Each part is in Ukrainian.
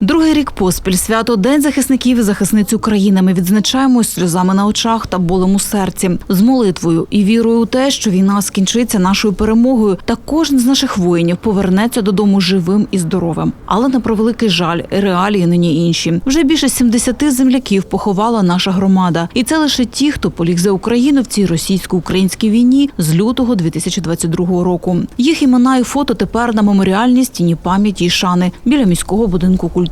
Другий рік поспіль свято День захисників і захисниць України. Ми відзначаємо сльозами на очах та болем у серці, з молитвою і вірою у те, що війна скінчиться нашою перемогою, та кожен з наших воїнів повернеться додому живим і здоровим. Але на превеликий жаль, реалії нині інші. Вже більше 70 земляків поховала наша громада, і це лише ті, хто поліг за Україну в цій російсько-українській війні з лютого 2022 року. Їх імена і фото тепер на меморіальній стіні пам'яті і шани біля міського будинку культури.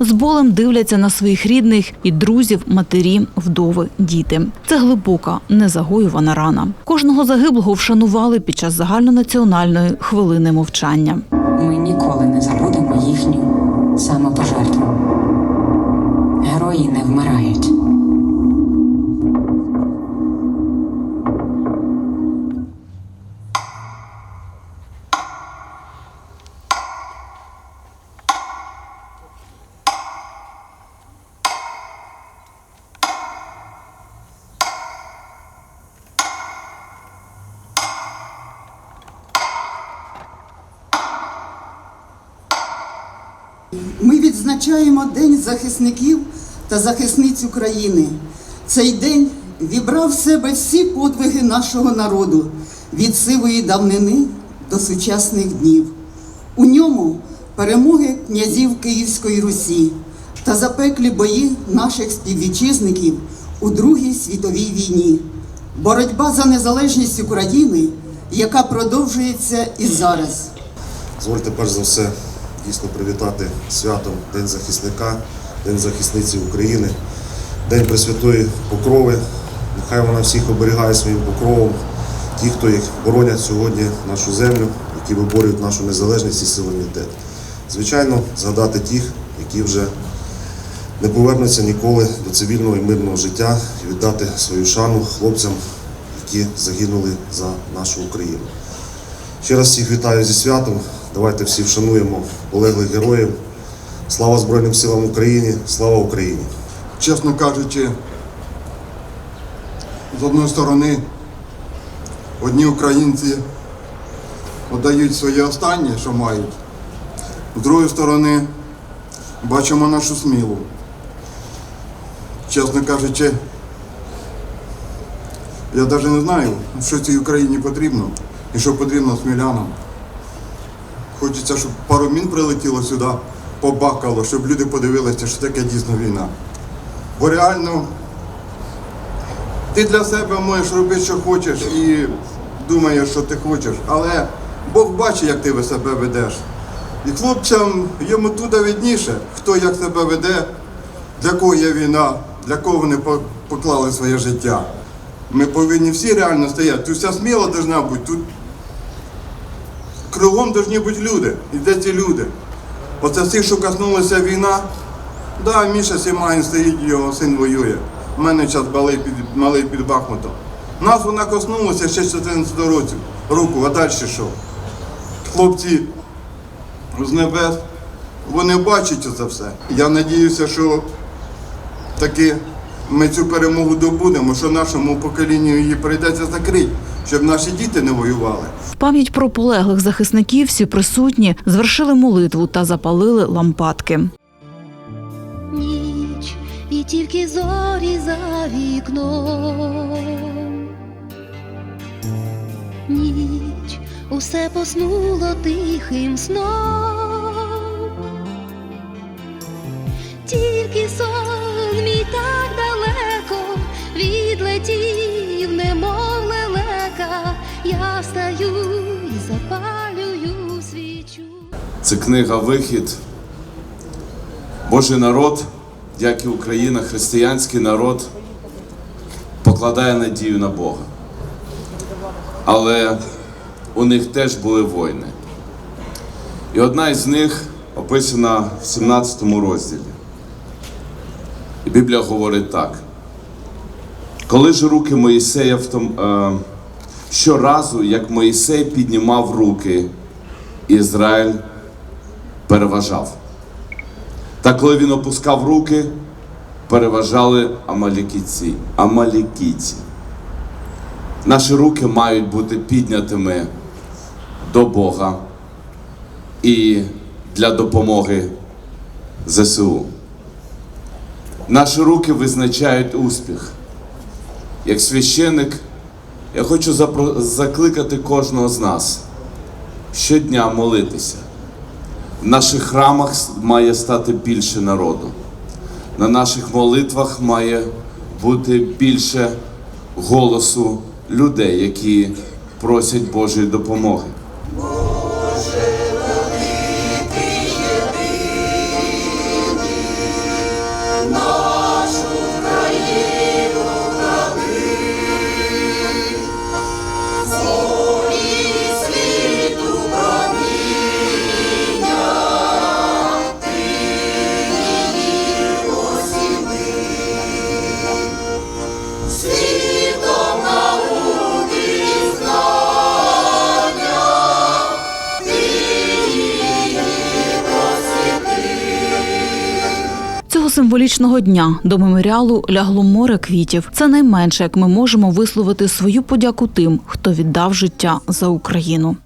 З болем дивляться на своїх рідних і друзів, матері, вдови, діти. Це глибока, незагоювана рана. Кожного загиблого вшанували під час загальнонаціональної хвилини мовчання. Ми ніколи не забудемо їхню самопожертву. Герої не вмирають. Ми відзначаємо День захисників та захисниць України. Цей день вібрав в себе всі подвиги нашого народу від сивої давнини до сучасних днів. У ньому перемоги князів Київської Русі та запеклі бої наших співвітчизників у Другій світовій війні. Боротьба за незалежність України, яка продовжується і зараз. Дозвольте перш за все дійсно привітати святом День захисника, День захисниці України, День Пресвятої Покрови. Нехай вона всіх оберігає своїм покровом, ті, хто їх боронять сьогодні нашу землю, які виборюють нашу незалежність і суверенітет. Звичайно, згадати тих, які вже не повернуться ніколи до цивільного і мирного життя і віддати свою шану хлопцям, які загинули за нашу Україну. Ще раз всіх вітаю зі святом. Давайте всі вшануємо полеглих героїв. Слава Збройним силам України! Слава Україні! чесно кажучи, з одної сторони, одні українці віддають своє останнє, що мають, з другої сторони, бачимо нашу смілу. Чесно кажучи, я навіть не знаю, що цій Україні потрібно і що потрібно смілянам. Хочеться, щоб пару мін прилетіло сюди, побакало, щоб люди подивилися, що таке дійсно війна. Бо реально ти для себе можеш робити, що хочеш, і думаєш, що ти хочеш, але Бог бачить, як ти себе ведеш. І хлопцям йому туди видніше, хто як себе веде, для кого є війна, для кого вони поклали своє життя. Ми повинні всі реально стояти. Тут вся сміла повинна бути, тут кругом повинні бути люди. І де ці люди? Оце всіх, що коснулася війна, Да, Міша Сімаїн стоїть, його син воює. У мене зараз малий під, малий під Бахмутом. Нас вона коснулася ще з 14 років. Руку, а далі що? Хлопці з небес, вони бачать це все. Я надіюся, що таки ми цю перемогу добудемо, що нашому поколінню її прийдеться закрити, щоб наші діти не воювали. В пам'ять про полеглих захисників всі присутні звершили молитву та запалили лампадки. ніч і тільки зорі за вікном. Ніч усе поснуло тихим сном. Це книга Вихід. Божий народ, як і Україна, християнський народ, покладає надію на Бога. Але у них теж були воїни. І одна із них описана в 17 розділі. І Біблія говорить так. Коли ж руки Моїсея е, щоразу, як Моїсей піднімав руки, Ізраїль переважав. Та коли він опускав руки, переважали амалікійці. амалікійці. Наші руки мають бути піднятими до Бога і для допомоги ЗСУ. Наші руки визначають успіх. Як священник, я хочу закликати кожного з нас щодня молитися. В наших храмах має стати більше народу. На наших молитвах має бути більше голосу людей, які просять Божої допомоги. Символічного дня до меморіалу лягло море квітів. Це найменше, як ми можемо висловити свою подяку тим, хто віддав життя за Україну.